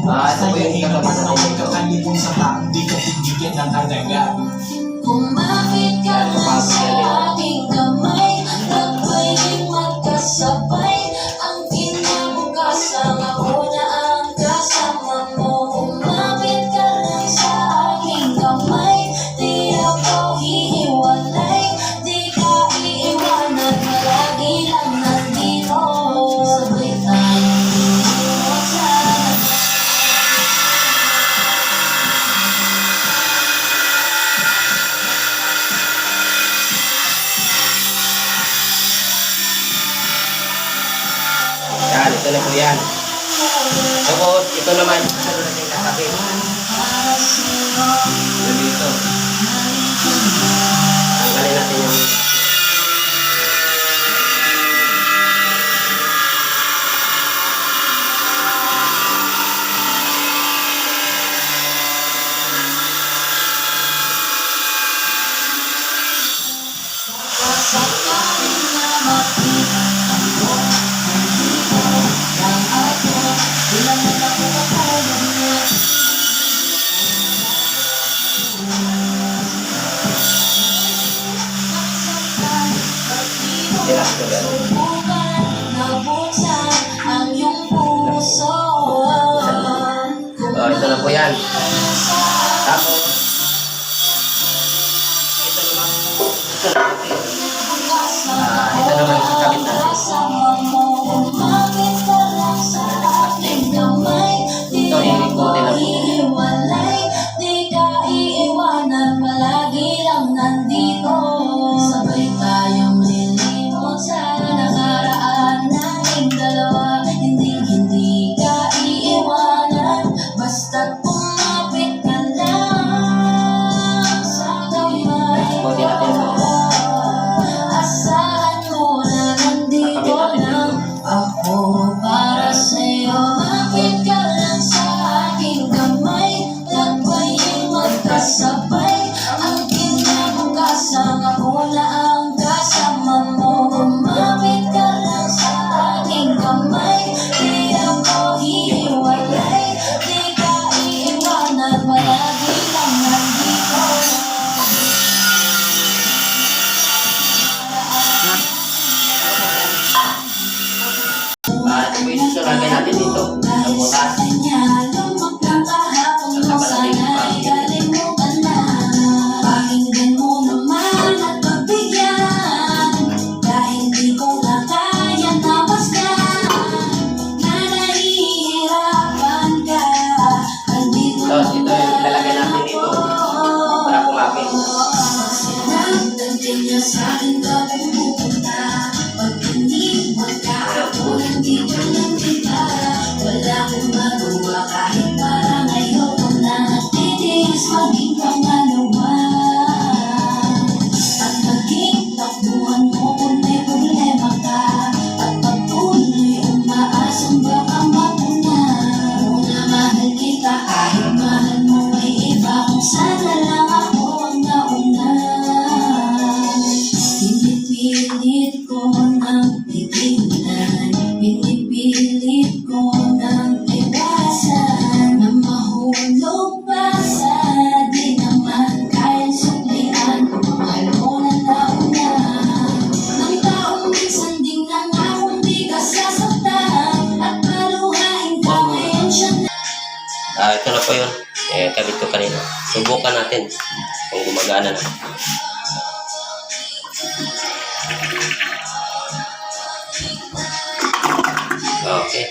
Ah, ito ko yung katapat na sa tao, di ka titigil ng kataga. Kung bakit ka lang sa na po yan. Tapos, ito naman, ito na natin kakapit. Tinas ko yan. Oh, ito na po yan. dançar em todo mundo. Ah, ito na po yun. Eh, kabit ko kanina. Subukan natin kung gumagana na. Okay